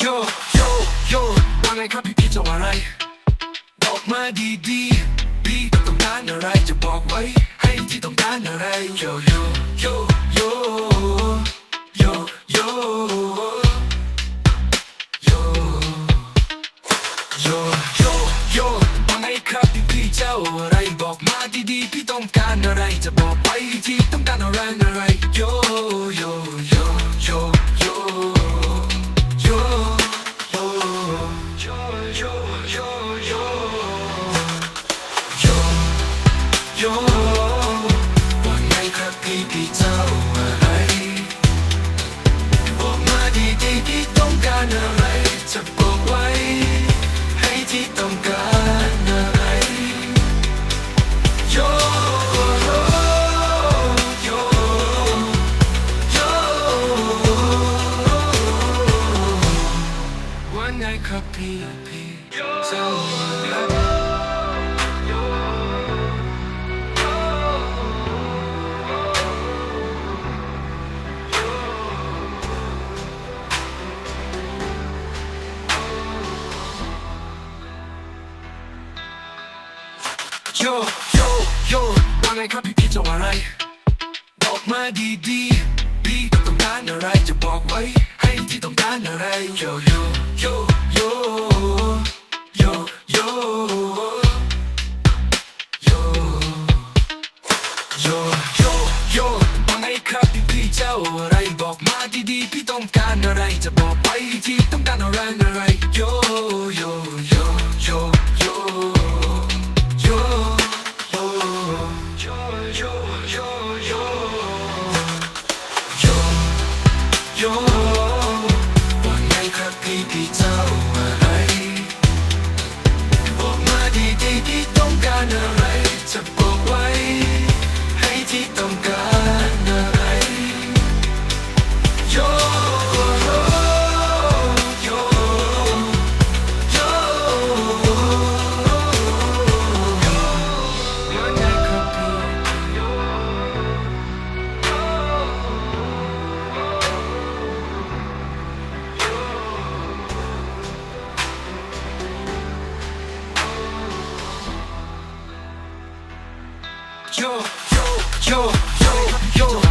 โยโยโยว่าไงครับพี่พี่จะว่าอะไร บอกมาดีดีพี่ต้องการอะไรจะบอกไว้ ให้ที่ต้องการอะไรโยโยโยโยโยโยโยโยโยโยว่าไงครับพี่พี่เจ้าอะไร บอกมาดีดีพี่ต้องการอะไรจะบอกไปที่ต้องการอะไรอะไร ไงครับพี่พี่เจ้าอะไรโยโยโยว่าไงครับพี่ๆจะว่าอะไร บอกมาดีดีๆพี่ต้องการอะไรจะบอกไว้ ให้ที่ต้องการอะไรโยโย โยโยโยโยโยโยว่าไงครับพี่พี่เจ้าอะไรบอกมาดีๆพี่ต้องการอะไรจะบอกไปที่ต้องการอะไรอะไรโยโยโยโยโย Yo, yo, yo, yo, yo, yo, yo, yo ว่าไงครับพี่พี่เจ้า yo, yo, yo, yo, yo,